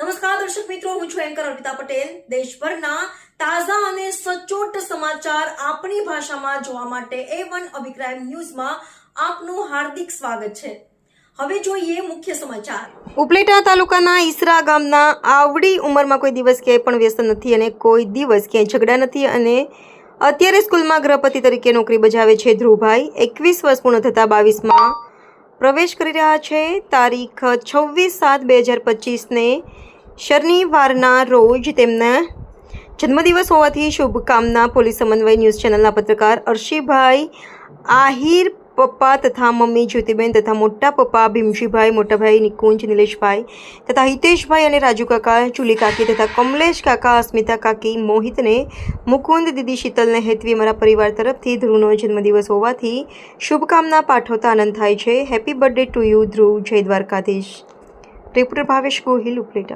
નમસ્કાર, દર્શક મિત્રો, હું છું એન્કર અર્પિતા પટેલ. દેશભરના તાજા અને સચોટ સમાચાર આપણી ભાષામાં જોવા માટે એ વન અભિપ્રાય ન્યૂઝમાં આપનું હાર્દિક સ્વાગત છે. હવે જોઈએ મુખ્ય સમાચાર. ઉપલેટા તાલુકાના ઈસરા ગામના આવડી ઉંમરમાં કોઈ દિવસ ક્યાંય પણ વ્યસ્ત નથી અને કોઈ દિવસ ક્યાંય ઝઘડા નથી અને અત્યારે સ્કૂલમાં ગૃહપતિ તરીકે નોકરી બજાવે છે ધ્રુવભાઈ. એકવીસ વર્ષ પૂર્ણ થતાં બાવીસમાં પ્રવેશ કરી રહ્યા છે. તારીખ છવ્વીસ સાત બે હજાર પચીસને શનિવારના રોજ તેમના જન્મદિવસ હોવાથી શુભકામના પોલીસ સમન્વય ન્યૂઝ ચેનલના પત્રકાર અર્શીભાઈ આહિર પપ્પા તથા મમ્મી જ્યોતિબેન તથા મોટા પપ્પા ભીમજીભાઈ, મોટાભાઈ નિકુંજ, નિલેશભાઈ તથા હિતેશભાઈ અને રાજુ કાકા, ચુલી કાકી તથા કમલેશ કાકા, અસ્મિતા કાકી, મોહિતને મુકુંદ દીદી શીતલને હેતવી મારા પરિવાર તરફથી ધ્રુવનો જન્મદિવસ હોવાથી શુભકામના પાઠવતા આનંદ થાય છે. Happy birthday to you Dhruv જય દ્વારકાધીશ. રિપોર્ટર ભાવેશ ગોહિલ, ઉપલેટા.